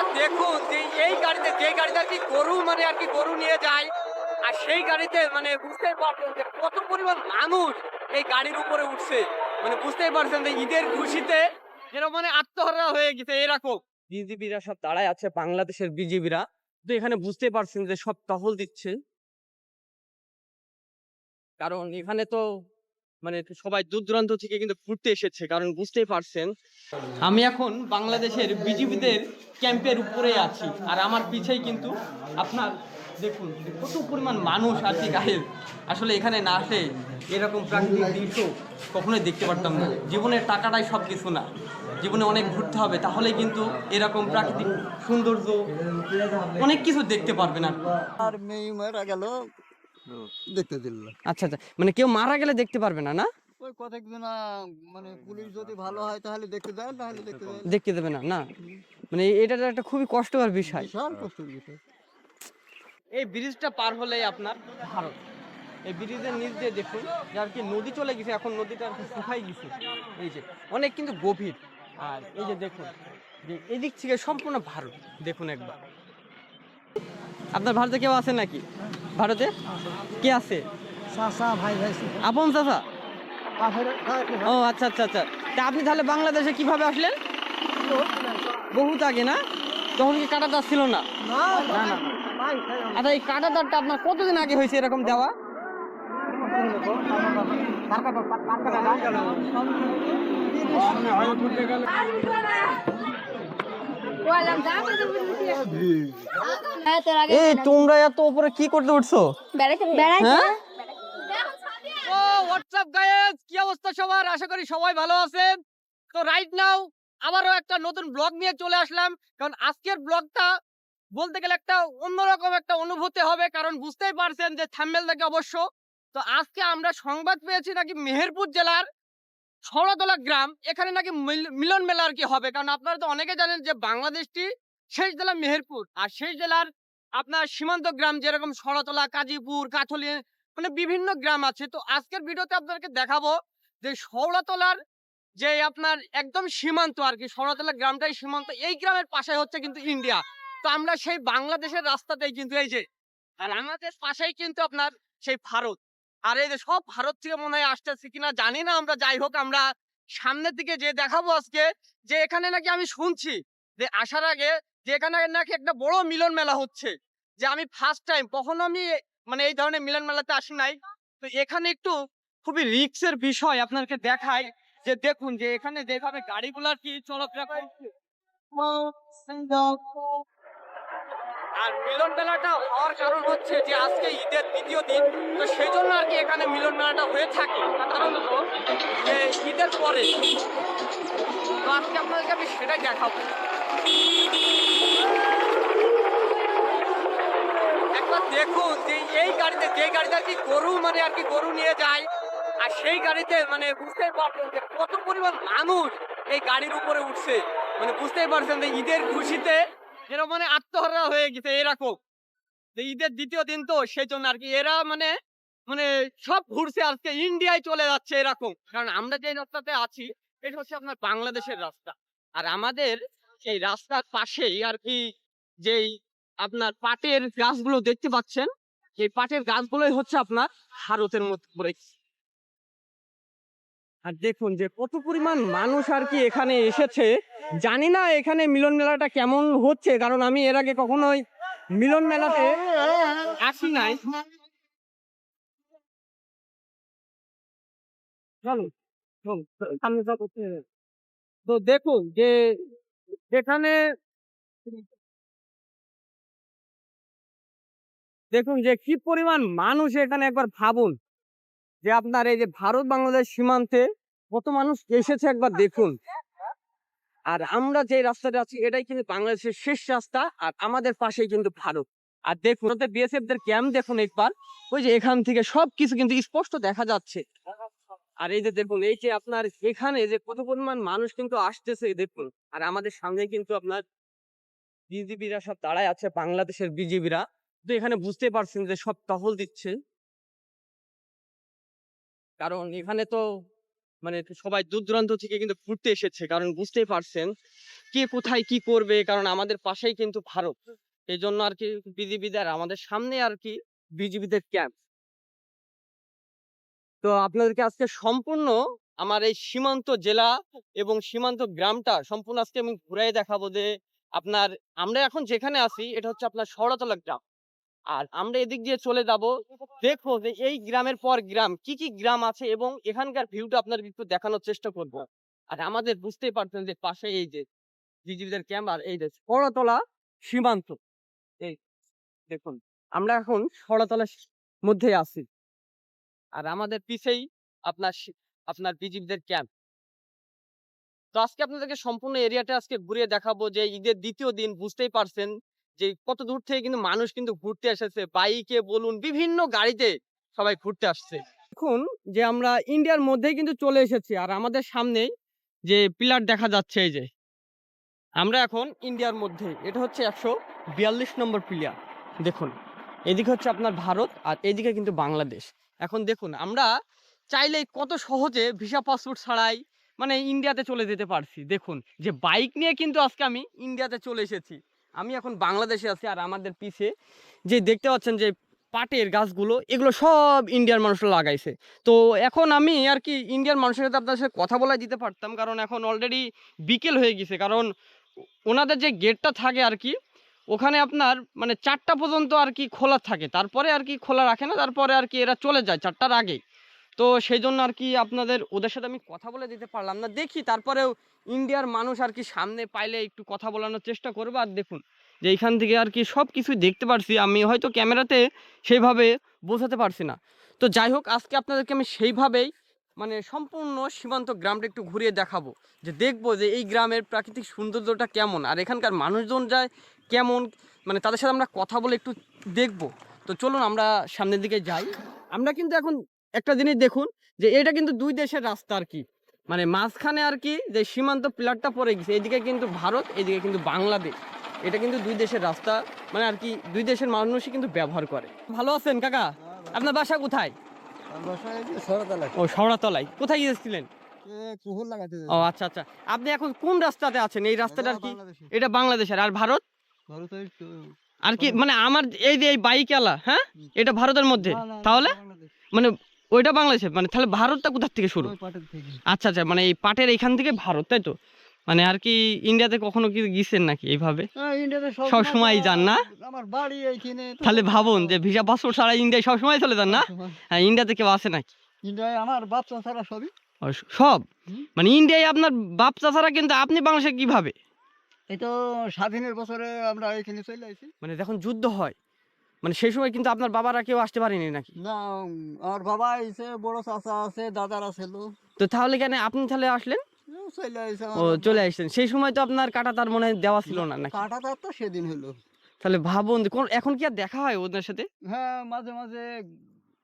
একবার দেখুন যে এই গাড়িতে যে গাড়িতে আর কি গরু মানে আর কি গরু নিয়ে যায়, আর সেই গাড়িতে মানে বুঝতেই পারছেন যে কত পরিমাণ মানুষ এই গাড়ির উপরে উঠছে। মানে বুঝতেই পারছেন যে ঈদের খুশিতে এরকম মানে আত্মহারা হয়ে গেছে এরকম। বিজিবিরা সব দাঁড়ায় আছে, বাংলাদেশের বিজিবিরা। তো এখানে বুঝতে পারছেন যে সব টহল দিচ্ছে। কারণ এখানে তো মানে সবাই দূর দূরান্ত থেকে কিন্তু ঘুরতে এসেছে, কারণ বুঝতেই পারছেন। আমি এখন বাংলাদেশের বিজিবিদের ক্যাম্পের উপরে আছি, আর আমার পিছেই কিন্তু আপনার, দেখুন, কত পরিমাণ মানুষ আর কি গায়ের আসলে এখানে না আসে এরকম প্রাকৃতিক দৃশ্য কখনোই দেখতে পারতাম না। জীবনের টাকাটাই সব কিছু না। জীবনে অনেক ঘুরতে হবে তাহলে কিন্তু এরকম প্রাকৃতিক সৌন্দর্য অনেক কিছু দেখতে পারবেন আর মেয়ে মারা গেল দেখতে দিল আচ্ছা আচ্ছা। মানে কেউ মারা গেলে দেখতে পারবে না না? ওই কতক দিন মানে পুলিশ যদি ভালো হয় তাহলে দেখতে দেয় তাহলে দেখতে দেয় দেখতে দেবে না না? মানে এটা একটা খুবই কষ্টকর বিষয়। বিশাল কষ্টের বিষয়। এই ব্রিজটা পার হলেই আপনার ভারত। এই ব্রিজের নিচ দিয়ে দেখুন যে আর কি নদী চলে গেছে এখন নদীটা আর কি শুকাই গেছে। এই যে অনেক কিন্তু গভীর। আর এই যে দেখুন যে এদিক থেকে সম্পূর্ণ ভারত। দেখুন একবার। আপনার ভারতে কেউ আছে নাকি ভারতে কে আছে চাচা ভাই ভাই আপন চাচা ও আচ্ছা আচ্ছা আচ্ছা তা আপনি তাহলে বাংলাদেশে কীভাবে আসলেন বহুত আগে না তখন কি কাটাতার ছিল না না না আচ্ছা এই কাটাতারটা আপনার কতদিন আগে হয়েছে এরকম দেওয়া এই তোমরা এত উপরে কি করতে উঠছো? হ্যাঁ? হোয়াটসঅ্যাপ কি অবস্থা সবার? আশা করি সবাই ভালো আছেন। তো রাইট নাও আবারও একটা নতুন ব্লগ নিয়ে চলে আসলাম। কারণ আজকের ব্লগটা বলতে গেলে একটা অন্যরকম একটা অনুভূতি হবে কারণ বুঝতেই পারছেন যে থাম্বেল থেকে অবশ্য। তো আজকে আমরা সংবাদ পেয়েছি নাকি মেহেরপুর জেলার সরতলা গ্রাম, এখানে নাকি মিলন মেলা আর কি হবে। কারণ আপনারা তো অনেকে জানেন যে বাংলাদেশটি শেষ জেলা মেহেরপুর। আর সেই জেলার আপনার সীমান্ত গ্রাম যেরকম সরতলা কাজীপুর, কাথলি মানে বিভিন্ন গ্রাম আছে। তো আজকের ভিডিওতে আপনাদেরকে দেখাবো যে শৌড়াতলার যে আপনার একদম সীমান্ত আর কি শৌড়াতলা গ্রামটাই সীমান্ত। এই গ্রামের পাশে হচ্ছে কিন্তু ইন্ডিয়া। তো আমরা সেই বাংলাদেশের রাস্তাতেই কিন্তু এই যে, আর আমাদের পাশেই কিন্তু আপনার সেই ভারত। আর এই যে সব ভারত থেকে মনে হয় আসতেছে কিনা জানি না, আমরা যাই হোক, আমরা সামনের দিকে যে দেখাবো আজকে যে এখানে নাকি আমি শুনছি যে আসার আগে যে এখানে নাকি একটা বড় মিলন মেলা হচ্ছে, যে আমি ফার্স্ট টাইম কখনো আমি মানে এই ধরনের মিলন মেলাতে আসি নাই। তো এখানে একটু খুবই রিক্সের বিষয় আপনাকে দেখাই যে দেখুন যে এখানে যেভাবে গাড়িগুলার কি চলাফেরা করছে। আর মিলন মেলাটা হওয়ার কারণ হচ্ছে যে আজকে ঈদের দ্বিতীয় দিন, তো সেই জন্য আর কি এখানে মিলন মেলাটা হয়ে থাকে। সাধারণত যে ঈদের পরে, তো আজকে আপনাদেরকে আমি সেটাই দেখাবো। একবার দেখুন যে এই গাড়িতে, যে গাড়িতে আর কি গরু মানে আর কি গরু নিয়ে যায়, আর সেই গাড়িতে মানে বুঝতেই পারছেন যে কত পরিমাণ মানুষ এই গাড়ির উপরে উঠছে। মানে বুঝতেই পারছেন যে ঈদের খুশিতে এরা মানে আত্মহারা হয়ে গেছে, এরকম ঈদের দ্বিতীয় দিন তো সেই জন্য আর কি এরা মানে মানে সব ঘুরছে আজকে, ইন্ডিয়ায় চলে যাচ্ছে এরকম কারণ আমরা যে রাস্তাতে আছি, এটা হচ্ছে আপনার বাংলাদেশের রাস্তা আর আমাদের সেই রাস্তার পাশেই আর কি যেই আপনার পাটের গাছগুলো দেখতে পাচ্ছেন এই পাটের গাছগুলোই হচ্ছে আপনার ভারতের মধ্যে পড়ে গেছে। আর দেখুন যে কত পরিমাণ মানুষ আর কি এখানে এসেছে। জানি না এখানে মিলন মেলাটা কেমন হচ্ছে, কারণ আমি এর আগে কখনোই মিলন মেলাতে আসি নাই। তো দেখুন যে এখানে দেখুন যে কি পরিমাণ মানুষ এখানে একবার ভাবুন। যে আপনার এই যে ভারত বাংলাদেশ সীমান্তে কত মানুষ এসেছে একবার দেখুন। আর আমরা যে রাস্তাটা আছি, এটাই কিন্তু বাংলাদেশের শেষ রাস্তা আর আমাদের পাশেই কিন্তু ভারত। আর দেখুন বিএসএফ দের ক্যাম্প দেখুন একবার। ওই যে এখান থেকে সবকিছু কিন্তু স্পষ্ট দেখা যাচ্ছে। আর এই যে দেখুন, এই যে আপনার এখানে যে কত পরিমাণ মানুষ কিন্তু আসতেছে দেখুন। আর আমাদের সামনে কিন্তু আপনার বিজিবিরা সব দাঁড়ায় আছে, বাংলাদেশের বিজিবিরা তো এখানে বুঝতে পারছেন যে সব টহল দিচ্ছে। কারণ এখানে তো মানে সবাই দূর দূরান্ত থেকে কিন্তু ঘুরতে এসেছে। কারণ বুঝতেই পারছেন কে কোথায় কি করবে, কারণ আমাদের পাশেই কিন্তু ভারত। এই জন্য আর কি বিজিবিদের আমাদের সামনে আর কি বিজিবিদের ক্যাম্প তো আপনাদেরকে আজকে সম্পূর্ণ আমার এই সীমান্ত জেলা এবং সীমান্ত গ্রামটা সম্পূর্ণ আজকে আমি ঘুরাই দেখাবো যে আপনার, আমরা এখন যেখানে আছি, এটা হচ্ছে আপনার শহরতলা গ্রাম। আর আমরা এদিক দিয়ে চলে যাব। দেখব যে এই গ্রামের পর গ্রাম, কি কি গ্রাম আছে এবং এখানকার ভিউটা আপনার একটু দেখানোর চেষ্টা করব। আর আমাদের বুঝতেই পারছেন যে পাশে এই যে বিজিবিদের ক্যাম্প আর এই যে শহরতলা সীমান্ত, এই দেখুন, আমরা এখন শহরতলা মধ্যে আছি। আর আমাদের পিছেই আপনার আপনার বিজিবিদের ক্যাম্প তো আজকে আপনাদেরকে সম্পূর্ণ এরিয়াটা আজকে ঘুরিয়ে দেখাবো যে ঈদের দ্বিতীয় দিন, বুঝতেই পারছেন যে কত দূর থেকে কিন্তু মানুষ কিন্তু ঘুরতে এসেছে। বাইকে বলুন, বিভিন্ন গাড়িতে সবাই ঘুরতে আসছে। এখন যে আমরা ইন্ডিয়ার মধ্যেই কিন্তু চলে এসেছি আর আমাদের সামনেই যে পিলার দেখা যাচ্ছে এই যে। আমরা এখন ইন্ডিয়ার মধ্যে। এটা হচ্ছে একশো বিয়াল্লিশ নম্বর পিলার। দেখুন, এদিকে হচ্ছে আপনার ভারত আর এদিকে কিন্তু বাংলাদেশ। এখন দেখুন, আমরা চাইলেই কত সহজে ভিসা পাসপোর্ট ছাড়াই মানে ইন্ডিয়াতে চলে যেতে পারছি। দেখুন, যে বাইক নিয়ে কিন্তু আজকে আমি ইন্ডিয়াতে চলে এসেছি। আমি এখন বাংলাদেশে আছি আর আমাদের পিছে যে দেখতে পাচ্ছেন যে পাটের গাছগুলো, এগুলো সব ইন্ডিয়ার মানুষরা লাগাইছে। তো এখন আমি আর কি ইন্ডিয়ার মানুষের সাথে আপনার সাথে কথা বলা দিতে পারতাম, কারণ এখন অলরেডি বিকেল হয়ে গেছে। কারণ ওনাদের যে গেটটা থাকে আর কি, ওখানে আপনার মানে চারটা পর্যন্ত আর কি খোলা থাকে। তারপরে আর কি খোলা রাখে না, তারপরে আর কি এরা চলে যায় চারটার আগেই তো সেই জন্য আর কি আপনাদের, ওদের সাথে আমি কথা বলে দিতে পারলাম না। দেখি তারপরেও ইন্ডিয়ার মানুষ আর কি সামনে পাইলে একটু কথা বলানোর চেষ্টা করব। আর দেখুন যে এইখান থেকে আর কি সব কিছুই দেখতে পারছি। আমি হয়তো ক্যামেরাতে সেইভাবে বোঝাতে পারছি না। তো যাই হোক, আজকে আপনাদেরকে আমি সেইভাবেই মানে সম্পূর্ণ সীমান্ত গ্রামটা একটু ঘুরিয়ে দেখাবো। যে দেখব যে এই গ্রামের প্রাকৃতিক সৌন্দর্যটা কেমন আর এখানকার মানুষজন যায় কেমন মানে তাদের সাথে আমরা কথা বলে একটু দেখব। তো চলুন আমরা সামনের দিকে যাই। আমরা কিন্তু এখন একটা জিনিস দেখুন যে এটা কিন্তু দুই দেশের রাস্তা আর কি। মানে মাঝখানে আর কি যে সীমান্ত পিলারটা পড়ে গেছে এদিকে কিন্তু ভারত এদিকে কিন্তু বাংলাদেশ। এটা কিন্তু দুই দেশের রাস্তা মানে আর কি দুই দেশের মানুষই কিন্তু ব্যবহার করে। ভালো আছেন কাকা? আপনার বাসা কোথায়? ও শহরাতলায় কোথায় গিয়েছিলেন? ও আচ্ছা আচ্ছা। আপনি এখন কোন রাস্তাতে আছেন? এই রাস্তাটা আর কি এটা বাংলাদেশের। আর ভারত? আর কি মানে আমার এই যে এই বাইকওয়ালা হ্যাঁ? এটা ভারতের মধ্যে? তাহলে? মানে ওইটা বাংলাদেশে মানে তাহলে ভারতটা কোথা থেকে শুরু? আচ্ছা আচ্ছা মানে এই পাটের এখান থেকে ভারত তাই তো? মানে আর কি ইন্ডিয়াতে কখনো কি গিয়েছেন নাকি এইভাবে? সব সময় যান না? আমার বাড়ি এইখানে তো। তাহলে ভাবুন যে ভিসা পাসপোর্ট ছাড়া ইন্ডিয়ায় সব সময় চলে যান না? হ্যাঁ ইন্ডিয়াতে কেউ আসে নাকি? ইন্ডিয়ায় আমার বাচ্চা ছাড়া সবই। সব? মানে ইন্ডিয়ায় আপনার বাপ চাচারা কিন্তু আপনি বাংলাদেশে কীভাবে? এই তো স্বাধীনের বছরে আমরা এখানে চলে আসি। মানে যখন যুদ্ধ হয় মানে সেই সময় কিন্তু আপনার বাবারা কেউ আসতে পারেনি নাকি? না আমার বাবা আইছে বড় চাচা আছে দাদার আছে লো তো তাহলে কেন আপনি তাহলে আসলেন? ও চলে আসছেন। সেই সময় তো আপনার কাটা তার মনে দেওয়া ছিল না নাকি? কাটা তার তো সেদিন হলো। তাহলে ভাবুন কোন এখন কি আর দেখা হয় ওদের সাথে? হ্যাঁ মাঝে মাঝে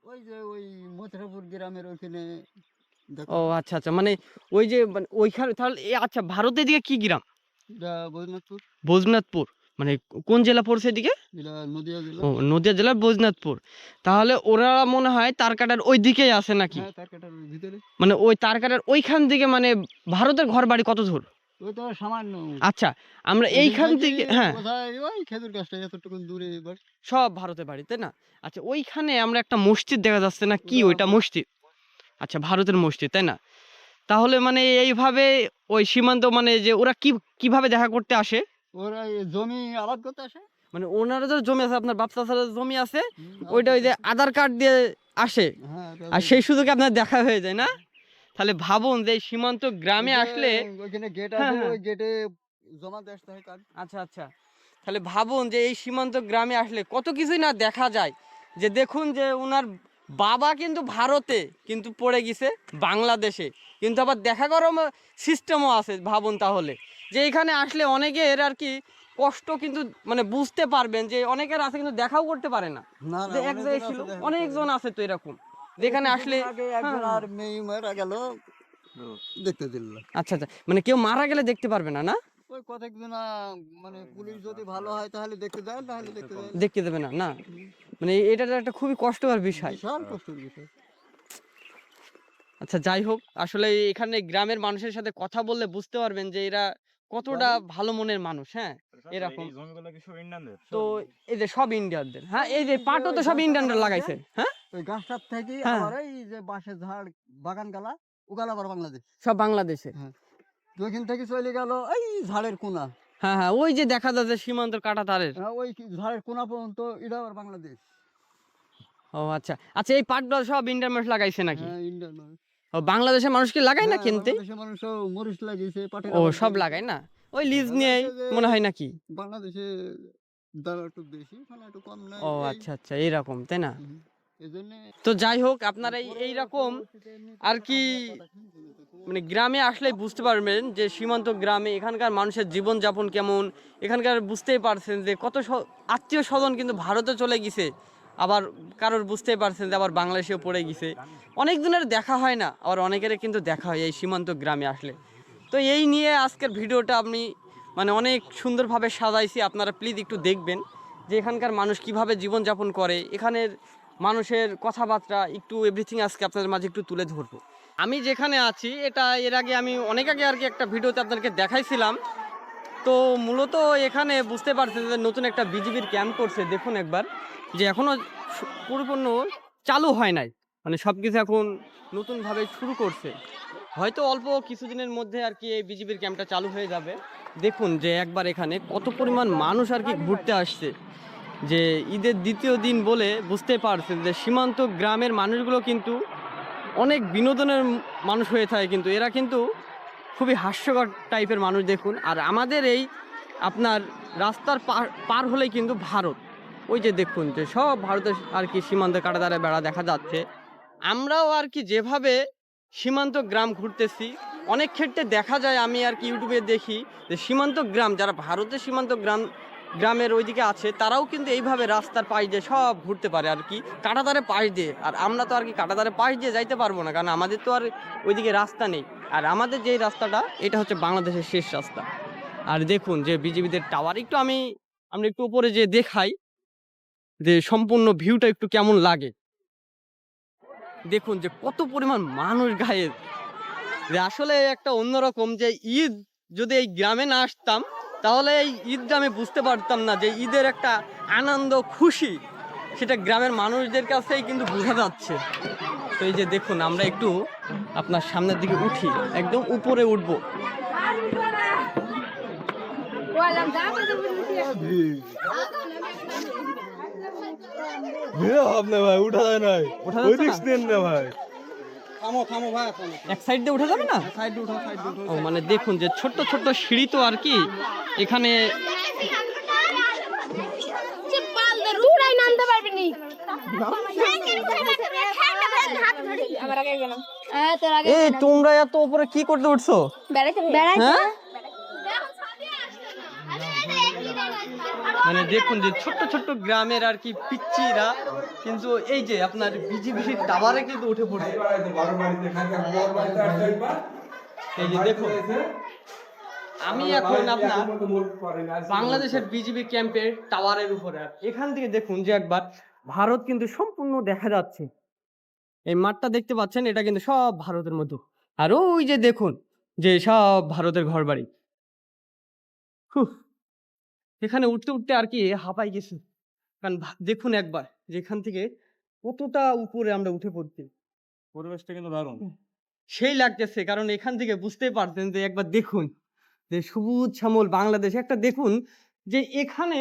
ওই যে ওই মথুরাপুর গ্রামের ওইখানে দেখা ও আচ্ছা আচ্ছা মানে ওই যে মানে ওইখানে তাহলে আচ্ছা ভারতের দিকে কি গ্রাম? এটা বৈদ্যনাথপুর বৈজনাথপুর মানে কোন জেলা পড়ছে এদিকে? এটা নদিয়া জেলা। ও নদিয়া জেলার বৈজনাথপুর তাহলে ওরা মনে হয় তারকাটার ওই দিকেই আছে নাকি? হ্যাঁ মানে ওই তারকাটার ওইখান থেকে মানে ভারতের ঘর বাড়ি কত দূর? আচ্ছা আমরা এইখান থেকে হ্যাঁ। খেজুর গাছটা এতটুকু দূরে সব ভারতের বাড়ি তাই না? আচ্ছা ওইখানে আমরা একটা মসজিদ দেখা যাচ্ছে না? কি ওইটা মসজিদ? আচ্ছা ভারতের মসজিদ তাই না? তাহলে মানে এইভাবে ওই সীমান্ত মানে যে ওরা কি কীভাবে দেখা করতে আসে? ওরা এই জমি আবাদ করতে আসে? মানে ওনারা যে জমি আছে আপনার বাপ চাচার জমি আছে ওইটা ওই যে আধার কার্ড দিয়ে আসে। হ্যাঁ আর সেই সুযোগে আপনার দেখা হয়ে যায় না? তাহলে ভাবুন যে সীমান্ত গ্রামে আসলে ওইখানে গেট হ্যাঁ, আছে হ্যাঁ। ওই গেটে জমা দিয়ে আসতে হয় কার্ড আচ্ছা আচ্ছা। তাহলে ভাবুন যে এই সীমান্ত গ্রামে আসলে কত কিছুই না দেখা যায়। যে দেখুন যে ওনার বাবা কিন্তু ভারতে কিন্তু পড়ে গেছে বাংলাদেশে। কিন্তু আবার দেখা করার সিস্টেমও আছে ভাবুন তাহলে। যে এখানে আসলে অনেকের আর কি কষ্ট কিন্তু মানে বুঝতে পারবেন যে অনেকের আছে কিন্তু দেখাও করতে পারে না। যে এক জায়গায় ছিল অনেকজন আছে তো এরকম যেখানে আসলে হ্যাঁ। আর মেয়ে মারা গেল দেখতে দিল। আচ্ছা আচ্ছা মানে কেউ মারা গেলে দেখতে পারবে না না? ওই মানে পুলিশ যদি ভালো হয় তাহলে দেখতে দেয় তাহলে দেখতে দেয় দেখতে দেবে না না? মানে এটা একটা খুবই কষ্টকর বিষয়। বিশাল কষ্টের বিষয়। আচ্ছা যাই হোক আসলে এখানে গ্রামের মানুষের সাথে কথা বললে বুঝতে পারবেন যে এরা কতটা ভালো মনের মানুষ হ্যাঁ? এরকম। কি সব ইন্ডিয়ানদের? তো এই যে সব ইন্ডিয়ানদের হ্যাঁ? এই যে পাটও তো সব ইন্ডিয়ানরা লাগাইছে হ্যাঁ? ওই গাছটার থেকে হ্যাঁ। আবার এই যে বাঁশের ঝাড় বাগান গালা ওগালা আবার বাংলাদেশ। সব বাংলাদেশে। ওইখান থেকে চলে গেল এই ঝাড়ের কোনা। হ্যাঁ হ্যাঁ ওই যে দেখা যাচ্ছে সীমান্তর কাটা তারের। হ্যাঁ, ওই ঝাড়ের কোনা পর্যন্ত এটা আবার বাংলাদেশ। ও আচ্ছা। আচ্ছা এই পাটগুলো সব ইন্ডিয়ান মানুষ লাগাইছে নাকি? হ্যাঁ ইন্ডিয়ান মানুষ। বাংলাদেশের মানুষ কি লাগায় না হ্যাঁ, কিনতে? বাংলাদেশের মরিচ লাগিয়েছে ও সব। লাগায় না? ওই লিজ নিয়ে মনে হয় নাকি? বাংলাদেশে দাম একটু বেশি একটু কম নাই ও আচ্ছা আচ্ছা এইরকম তাই না? তো যাই হোক আপনারা এই এইরকম আর কি মানে গ্রামে আসলে বুঝতে পারবেন যে সীমান্ত গ্রামে এখানকার মানুষের জীবনযাপন কেমন। এখানকার বুঝতেই পারছেন যে কত আত্মীয় স্বজন কিন্তু ভারতে চলে গেছে। আবার কারোর বুঝতেই পারছেন যে আবার বাংলাদেশেও পড়ে গেছে। অনেক দিনের দেখা হয় না, আবার অনেকের কিন্তু দেখা হয় এই সীমান্ত গ্রামে আসলে। তো এই নিয়ে আজকের ভিডিওটা আপনি মানে অনেক সুন্দরভাবে সাজাইছি, আপনারা প্লিজ একটু দেখবেন যে এখানকার মানুষ কীভাবে জীবনযাপন করে, এখানের মানুষের কথাবার্তা, একটু এভরিথিং আজকে আপনাদের মাঝে একটু তুলে ধরবো। আমি যেখানে আছি, এটা এর আগে আমি অনেক আগে আর কি একটা ভিডিওতে আপনাদেরকে দেখাইছিলাম। তো মূলত এখানে বুঝতে পারছেন যে নতুন একটা বিজিবির ক্যাম্প করছে, দেখুন একবার। যে এখনও পরিপূর্ণ চালু হয় নাই। মানে সব কিছু এখন নতুনভাবে শুরু করছে। হয়তো অল্প কিছুদিনের মধ্যে আর কি এই বিজিবির ক্যাম্পটা চালু হয়ে যাবে। দেখুন যে একবার এখানে কত পরিমাণ মানুষ আর কি ঘুরতে আসছে। যে ঈদের দ্বিতীয় দিন বলে বুঝতে পারছেন যে সীমান্ত গ্রামের মানুষগুলো কিন্তু অনেক বিনোদনের মানুষ হয়ে থাকে কিন্তু এরা কিন্তু খুবই হাস্যকর টাইপের মানুষ দেখুন। আর আমাদের এই আপনার রাস্তার পার পার হলেই কিন্তু ভারত। ওই যে দেখুন যে সব ভারতের আর কি সীমান্ত কাটাতারে বেড়া দেখা যাচ্ছে। আমরাও আর কি যেভাবে সীমান্ত গ্রাম ঘুরতেছি, অনেক ক্ষেত্রে দেখা যায় আমি আর কি ইউটিউবে দেখি যে সীমান্ত গ্রাম, যারা ভারতের সীমান্ত গ্রাম, গ্রামের ওইদিকে আছে, তারাও কিন্তু এইভাবে রাস্তার পাশ দিয়ে সব ঘুরতে পারে আর কি কাটাতারে পাশ দিয়ে। আর আমরা তো আর কি কাটাতারে পাশ দিয়ে যাইতে পারব না, কারণ আমাদের তো আর ওইদিকে রাস্তা নেই। আর আমাদের যেই রাস্তাটা, এটা হচ্ছে বাংলাদেশের শেষ রাস্তা। আর দেখুন যে বিজেপিদের টাওয়ার একটু আমি, আমরা একটু উপরে যে দেখাই। যে সম্পূর্ণ ভিউটা একটু কেমন লাগে? দেখুন যে কত পরিমাণ মানুষ গায়ে যে আসলে একটা অন্যরকম যে ঈদ যদি এই গ্রামে না আসতাম তাহলে এই ঈদটা আমি বুঝতে পারতাম না যে ঈদের একটা আনন্দ খুশি সেটা গ্রামের মানুষদের কাছেই কিন্তু বোঝা যাচ্ছে। তো এই যে দেখুন আমরা একটু আপনার সামনের দিকে উঠি একদম উপরে উঠবো। ভাবনা ভাই উঠা যায় ওঠা ওই দিক দেন না ভাই। থামো থামো ভাই এক সাইড দিয়ে উঠে যাবে না? সাইড উঠো সাইড উঠো। ও মানে দেখুন যে ছোট্ট ছোট্ট সিঁড়ি তো আর কি এখানে নি। হ্যাঁ তোর আগে এই তোমরা এত উপরে কি করতে উঠছো? বেড়াইতে বেড়াইতে হ্যাঁ মানে দেখুন যে ছোট্ট ছোট্ট গ্রামের আর কি পিচ্চিরা কিন্তু এই যে আপনার বিজিবিসি টাওয়ারে কিন্তু উঠে পড়ে। এই যে দেখুন আমি এখন আপনার বাংলাদেশের বিজিবি ক্যাম্পের টাওয়ারের উপরে। এখান থেকে দেখুন যে একবার ভারত কিন্তু সম্পূর্ণ দেখা যাচ্ছে। এই মাঠটা দেখতে পাচ্ছেন এটা কিন্তু সব ভারতের মতো। আর ওই যে দেখুন যে সব ভারতের ঘরবাড়ি। হুহ, এখানে উঠতে উঠতে আর কি হাঁপাই গেছি। কারণ দেখুন একবার যেখান থেকে কতটা উপরে আমরা উঠে পড়ছি পরিবেশটা কিন্তু দারুণ। সেই লাগতেছে। কারণ এখান থেকে বুঝতে পারতেন যে একবার দেখুন যে সবুজ শ্যামল বাংলাদেশ। একটা দেখুন যে এখানে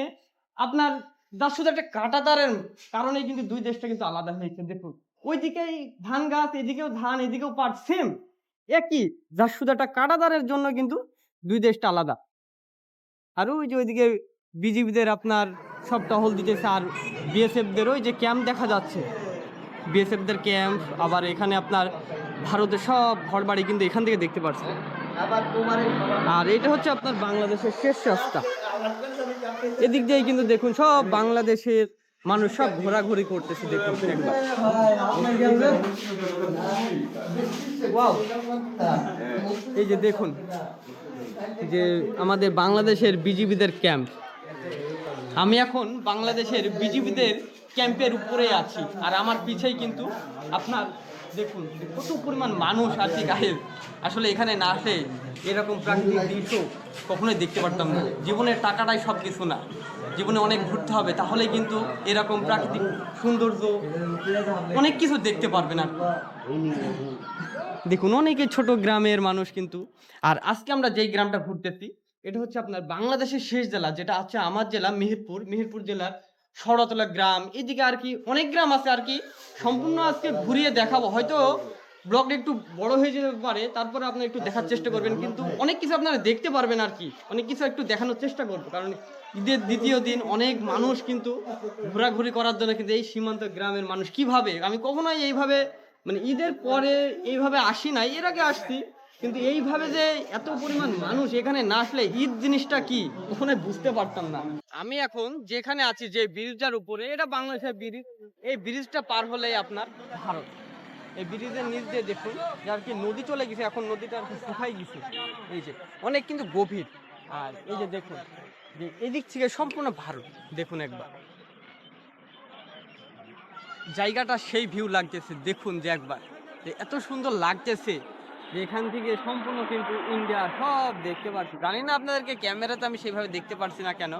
আপনার যার শুধু একটা কাঁটাতারের কারণে কিন্তু দুই দেশটা কিন্তু আলাদা হয়েছে। দেখুন ওইদিকেই ধান গাছ এদিকেও ধান এদিকেও পাট সেম একই। যার শুধু একটা কাঁটাতারের জন্য কিন্তু দুই দেশটা আলাদা। আর ওই যে ওইদিকে বিজিবিদের আপনার সব টহল দিতেছে আর বিএসএফদের ওই যে ক্যাম্প দেখা যাচ্ছে। বিএসএফদের ক্যাম্প আবার এখানে আপনার ভারতের সব ঘরবাড়ি কিন্তু এখান থেকে দেখতে পাচ্ছেন আর এটা হচ্ছে আপনার বাংলাদেশের শেষ রাস্তা। এদিক দিয়ে কিন্তু দেখুন, সব বাংলাদেশের মানুষ সব ঘোরাঘুরি করতেছে দেখুন! এই যে দেখুন যে আমাদের বাংলাদেশের বিজিবিদের ক্যাম্প। আমি এখন বাংলাদেশের বিজিবিদের ক্যাম্পের উপরে আছি। আর আমার পিছেই কিন্তু আপনার, দেখুন, কত পরিমাণ মানুষ আর কি গায়েব। আসলে এখানে না আসে এরকম প্রাকৃতিক দৃশ্য কখনোই দেখতে পারতাম না। জীবনের টাকাটাই সব কিছু না। জীবনে অনেক ঘুরতে হবে তাহলে কিন্তু এরকম প্রাকৃতিক সৌন্দর্য অনেক কিছু দেখতে পারবেন আর দেখুন, অনেকে ছোট গ্রামের মানুষ কিন্তু। আর আজকে আমরা যেই গ্রামটা ঘুরতেছি, এটা হচ্ছে আপনার বাংলাদেশের শেষ জেলা, যেটা আছে আমার জেলা মেহেরপুর মেহেরপুর জেলার শরতলা গ্রাম। এদিকে আর কি অনেক গ্রাম আছে আর কি। সম্পূর্ণ আজকে ঘুরিয়ে দেখাবো। হয়তো ব্লগটা একটু বড় হয়ে যেতে পারে, তারপরে আপনি একটু দেখার চেষ্টা করবেন, কিন্তু অনেক কিছু আপনারা দেখতে পারবেন আর কি। অনেক কিছু একটু দেখানোর চেষ্টা করব, কারণ ঈদের দ্বিতীয় দিন অনেক মানুষ কিন্তু ঘোরাঘুরি করার জন্য কিন্তু এই সীমান্ত গ্রামের মানুষ। কীভাবে? আমি কখনোই এইভাবে মানে ঈদের পরে এইভাবে আসি নাই, এর আগে আসছি। কিন্তু এইভাবে যে এত পরিমাণ মানুষ এখানে না আসলে ঈদ জিনিসটা কি? ওখানে বুঝতে পারতাম না। আমি এখন যেখানে আছি, যে ব্রিজটার উপরে, এটা বাংলাদেশের ব্রিজ। এই ব্রিজটা পার হলেই আপনার ভারত। এই ব্রিজের নিচ দিয়ে দেখুন, যে আর কি নদী চলে গেছে, এখন নদীটা আর কি শুকাই গেছে। এই যে, অনেক কিন্তু গভীর। আর এই যে দেখুন এদিক থেকে সম্পূর্ণ ভারত। দেখুন একবার। জায়গাটা সেই ভিউ লাগতেছে, দেখুন যে একবার। যে এত সুন্দর লাগতেছে যে এখান থেকে সম্পূর্ণ কিন্তু ইন্ডিয়া সব দেখতে পাচ্ছি জানি না আপনাদেরকে ক্যামেরাতে আমি সেইভাবে দেখতে পারছি না কেন।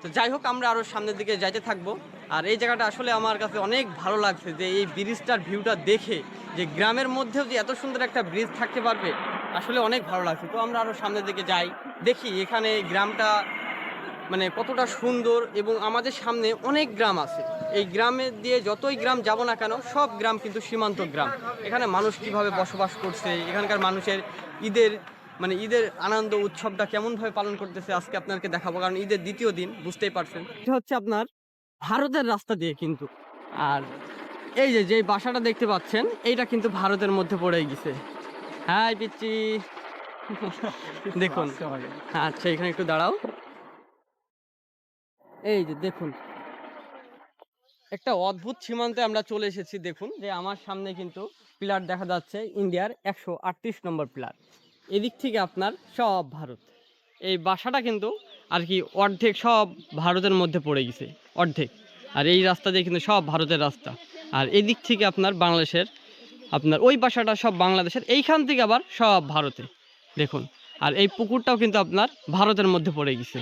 তো যাই হোক, আমরা আরও সামনের দিকে যাইতে থাকব। আর এই জায়গাটা আসলে আমার কাছে অনেক ভালো লাগছে যে এই ব্রিজটার ভিউটা দেখে যে গ্রামের মধ্যেও যে এত সুন্দর একটা ব্রিজ থাকতে পারবে আসলে অনেক ভালো লাগছে। তো আমরা আরও সামনের দিকে যাই। দেখি এখানে গ্রামটা মানে কতটা সুন্দর এবং আমাদের সামনে অনেক গ্রাম আছে। এই গ্রামে দিয়ে যতই গ্রাম যাব না কেন, সব গ্রাম কিন্তু সীমান্ত গ্রাম। এখানে মানুষ কীভাবে বসবাস করছে, এখানকার মানুষের ঈদের মানে ঈদের আনন্দ উৎসবটা কেমনভাবে পালন করতেছে আজকে আপনাকে দেখাবো, কারণ ঈদের দ্বিতীয় দিন, বুঝতেই পারছেন। এটা হচ্ছে আপনার ভারতের রাস্তা দিয়ে কিন্তু। আর এই যে যে বাসাটা দেখতে পাচ্ছেন, এইটা কিন্তু ভারতের মধ্যে পড়ে গেছে। হাই পিচ্ছি দেখুন। আচ্ছা এখানে একটু দাঁড়াও। এই যে দেখুন। একটা অদ্ভুত সীমান্তে আমরা চলে এসেছি দেখুন। যে আমার সামনে কিন্তু পিলার দেখা যাচ্ছে ইন্ডিয়ার একশো আটত্রিশ নম্বর পিলার। এদিক থেকে আপনার সব ভারত। এই বাসাটা কিন্তু আর কি অর্ধেক সব ভারতের মধ্যে পড়ে গেছে অর্ধেক। আর এই রাস্তা দিয়ে কিন্তু সব ভারতের রাস্তা। আর এদিক থেকে আপনার বাংলাদেশের আপনার ওই বাসাটা সব বাংলাদেশের, এইখান থেকে আবার সব ভারতে। দেখুন, আর এই পুকুরটাও কিন্তু আপনার ভারতের মধ্যে পড়ে গেছে।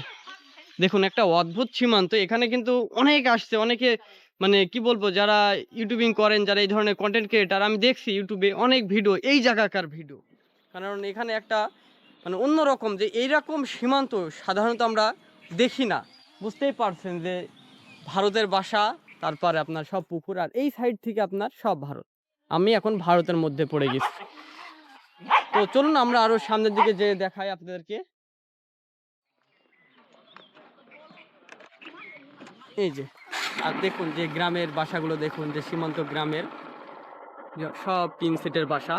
দেখুন, একটা অদ্ভুত সীমান্ত, এখানে কিন্তু অনেক আসছে, অনেকে মানে কি বলব, যারা ইউটিউবিং করেন, যারা এই ধরনের কন্টেন্ট ক্রিয়েটার আমি দেখছি ইউটিউবে অনেক ভিডিও, এই জায়গাকার ভিডিও। কারণ এখানে একটা মানে অন্যরকম যে এইরকম সীমান্ত সাধারণত আমরা দেখি না। বুঝতেই পারছেন যে ভারতের বাসা, তারপরে আপনার সব পুকুর, আর এই সাইড থেকে আপনার সব ভারত। আমি এখন ভারতের মধ্যে পড়ে গেছি। তো চলুন আমরা আরও সামনের দিকে যে দেখাই আপনাদেরকে। এই যে, আর দেখুন যে গ্রামের বাসাগুলো দেখুন, যে সীমান্ত গ্রামের। সব তিন সেটের বাসা।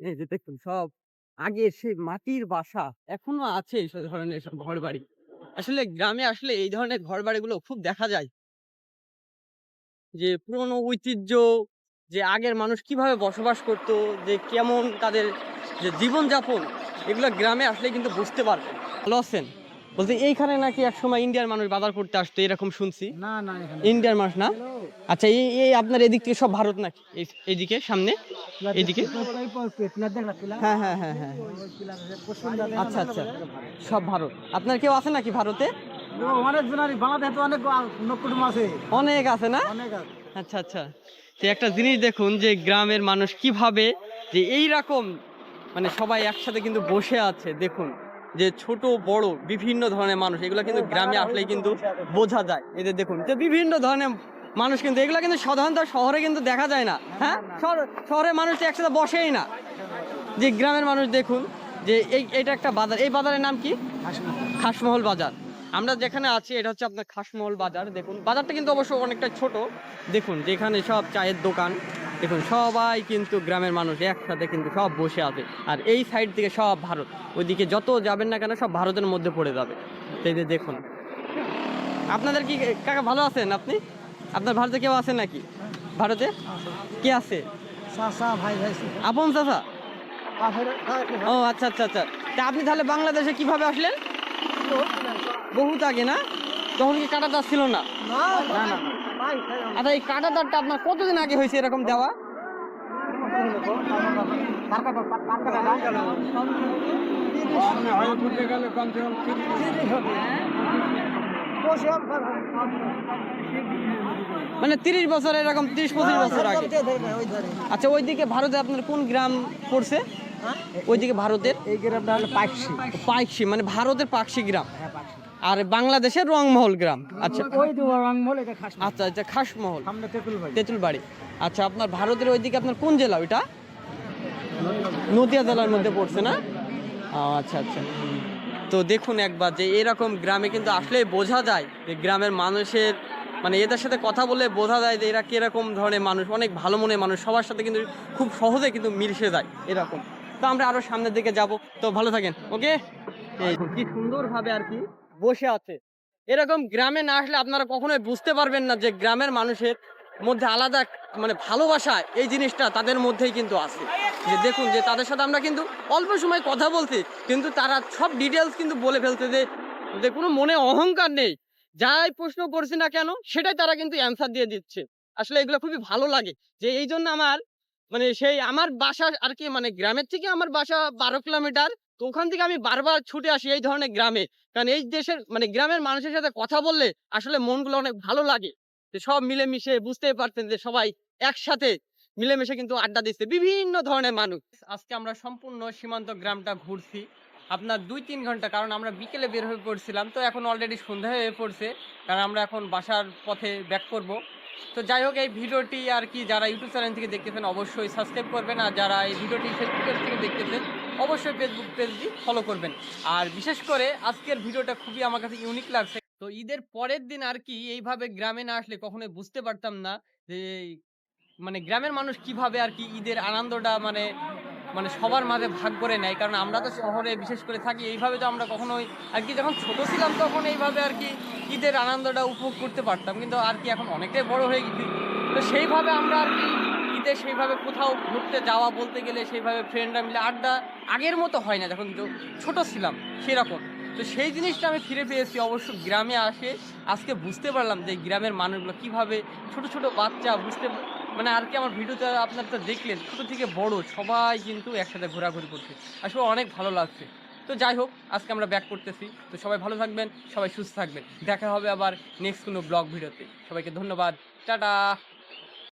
এই যে দেখুন সব, আগে সেই মাটির বাসা, এখনও আছে এই ধরনের সব ঘর বাড়ি আসলে গ্রামে আসলে এই ধরনের ঘর বাড়িগুলো খুব দেখা যায়। যে পুরনো ঐতিহ্য, যে আগের মানুষ কীভাবে বসবাস করত, যে কেমন তাদের যে জীবনযাপন, এগুলো গ্রামে আসলে কিন্তু বুঝতে পারবে। ভালো আছেন? বলতে এইখানে নাকি একসময় ইন্ডিয়ার মানুষ বাজার করতে আসতো এরকম শুনছি। না না এখানে ইন্ডিয়ার মানুষ না? আচ্ছা এই এই আপনার এদিক থেকে সব ভারত নাকি? এই এইদিকে সামনে? এইদিকে? হ্যাঁ হ্যাঁ হ্যাঁ হ্যাঁ। আচ্ছা আচ্ছা। সব ভারত। আপনার কেউ আছে নাকি ভারতে? অনেক জনারি বাংলাদেশে অনেক নকুটুম আছে। অনেক আছে না? অনেক আছে। আচ্ছা আচ্ছা। তো একটা জিনিস দেখুন যে গ্রামের মানুষ কীভাবে যে এই রকম মানে সবাই একসাথে কিন্তু বসে আছে দেখুন। যে ছোট বড় বিভিন্ন ধরনের মানুষ এগুলো কিন্তু গ্রামে আসলে কিন্তু বোঝা যায়। এদের দেখুন যে বিভিন্ন ধরনের মানুষ কিন্তু এগুলো কিন্তু সাধারণত শহরে কিন্তু দেখা যায় না হ্যাঁ? শহরে শহরের মানুষ একসাথে বসেই না। যে গ্রামের মানুষ দেখুন যে এই এটা একটা বাজার এই বাজারের নাম কি? খাসমহল বাজার। আমরা যেখানে আছি এটা হচ্ছে আপনার খাসমহল বাজার। দেখুন বাজারটা কিন্তু অবশ্য অনেকটা ছোট। দেখুন যেখানে সব চায়ের দোকান দেখুন সবাই কিন্তু গ্রামের মানুষ একসাথে কিন্তু সব বসে আছে। আর এই সাইড থেকে সব ভারত। ওইদিকে যত যাবেন না কেন সব ভারতের মধ্যে পড়ে যাবে। এই যে দেখুন। আপনাদের কি কাকা ভালো আছেন আপনি? আপনার ভারতে কেউ আছেন নাকি? ভারতে? কে আছে? চাচা ভাই ভাই আপন চাচা? ও আচ্ছা আচ্ছা আচ্ছা। তা আপনি তাহলে বাংলাদেশে কীভাবে আসলেন? বহুত আগে না? তখন কি কাটা দাঁত ছিল না? আচ্ছা এই কাটা দাঁতটা আপনার কতদিন আগে হয়েছে এরকম দেওয়া? মানে তিরিশ বছর এরকম তিরিশ পঁচিশ বছর আগে। আচ্ছা ওইদিকে ভারতে আপনার কোন গ্রাম পড়ছে? ওইদিকে ভারতের? এই গ্রামটা হলো পাকশি পাইকশি মানে ভারতের পাকশি গ্রাম। আর বাংলাদেশের রংমহল গ্রাম। আচ্ছা। ওই তো রংমহল এটা খাস আচ্ছা আচ্ছা খাসমহল সামনে তেঁতুল বাড়ি। আচ্ছা আপনার ভারতের ওইদিকে আপনার কোন জেলা ওইটা? নদিয়া জেলার মধ্যে পড়ছে না? আচ্ছা আচ্ছা। তো দেখুন একবার যে এরকম গ্রামে কিন্তু আসলেই বোঝা যায় যে গ্রামের মানুষের মানে এদের সাথে কথা বলে বোঝা যায় যে এরা কীরকম ধরনের মানুষ অনেক ভালো মনের মানুষ সবার সাথে কিন্তু খুব সহজে কিন্তু মিশে যায় এরকম। তো আমরা আরও সামনের দিকে যাব। তো ভালো থাকেন, ওকে? কি সুন্দরভাবে আর কি বসে আছে। এরকম গ্রামে না আসলে আপনারা কখনোই বুঝতে পারবেন না যে গ্রামের মানুষের মধ্যে আলাদা মানে ভালোবাসা এই জিনিসটা তাদের মধ্যেই কিন্তু আছে। যে দেখুন যে তাদের সাথে আমরা কিন্তু অল্প সময় কথা বলছি, কিন্তু তারা সব ডিটেলস কিন্তু বলে ফেলছে যে যে কোনো মনে অহংকার নেই। যাই প্রশ্ন করছি না কেন, সেটাই তারা কিন্তু অ্যান্সার দিয়ে দিচ্ছে। আসলে এগুলো খুবই ভালো লাগে। যে এই জন্য আমার মানে সেই আমার বাসা আর কি মানে গ্রামের থেকে আমার বাসা বারো কিলোমিটার। তো ওখান থেকে আমি বারবার ছুটে আসি এই ধরনের গ্রামে। কারণ এই দেশের মানে গ্রামের মানুষের সাথে কথা বললে আসলে মনগুলো অনেক ভালো লাগে। যে সব মিলেমিশে বুঝতেই পারতেন যে সবাই একসাথে মিলেমিশে কিন্তু আড্ডা দিচ্ছে বিভিন্ন ধরনের মানুষ। আজকে আমরা সম্পূর্ণ সীমান্ত গ্রামটা ঘুরছি। আপনার দুই তিন ঘণ্টা, কারণ আমরা বিকেলে বের হয়ে পড়ছিলাম। তো এখন অলরেডি সন্ধ্যা হয়ে পড়ছে। কারণ আমরা এখন বাসার পথে ব্যাক করব। তো যাই হোক, এই ভিডিওটি আর কি যারা ইউটিউব চ্যানেল থেকে দেখতেছেন অবশ্যই সাবস্ক্রাইব করবেন। আর যারা এই ভিডিওটি ফেসবুক পেজ থেকে দেখতেছেন, অবশ্যই ফেসবুক পেজটি ফলো করবেন। আর বিশেষ করে আজকের ভিডিওটা খুবই আমার কাছে ইউনিক লাগছে। তো ঈদের পরের দিন আর কি এইভাবে গ্রামে না আসলে কখনোই বুঝতে পারতাম না যে মানে গ্রামের মানুষ কীভাবে আর কি ঈদের আনন্দটা মানে মানে সবার মাঝে ভাগ করে নেয়। কারণ আমরা তো শহরে বিশেষ করে থাকি, এইভাবে তো আমরা কখনোই আর কি যখন ছোট ছিলাম তখন এইভাবে আর কি ঈদের আনন্দটা উপভোগ করতে পারতাম, কিন্তু আর কি এখন অনেকটাই বড় হয়ে গেছি। তো সেইভাবে আমরা আর কি ঈদে সেইভাবে কোথাও ঘুরতে যাওয়া বলতে গেলে সেইভাবে ফ্রেন্ডরা মিলে আড্ডা আগের মতো হয় না, যখন ছোট ছিলাম সেরকম। তো সেই জিনিসটা আমি ফিরে পেয়েছি অবশ্য গ্রামে আসে, আজকে বুঝতে পারলাম যে গ্রামের মানুষগুলো কীভাবে ছোট ছোট বাচ্চা বুঝতে মানে আর কি আমার ভিডিওতে আপনার তো দেখলেন, ছোটো থেকে বড় সবাই কিন্তু একসাথে ঘোরাঘুরি করছে। আসলে অনেক ভালো লাগছে। তো যাই হোক, আজকে আমরা ব্যাক করতেছি। তো সবাই ভালো থাকবেন, সবাই সুস্থ থাকবেন। দেখা হবে আবার নেক্সট কোনো ব্লগ ভিডিওতে। সবাইকে ধন্যবাদ। টাটা!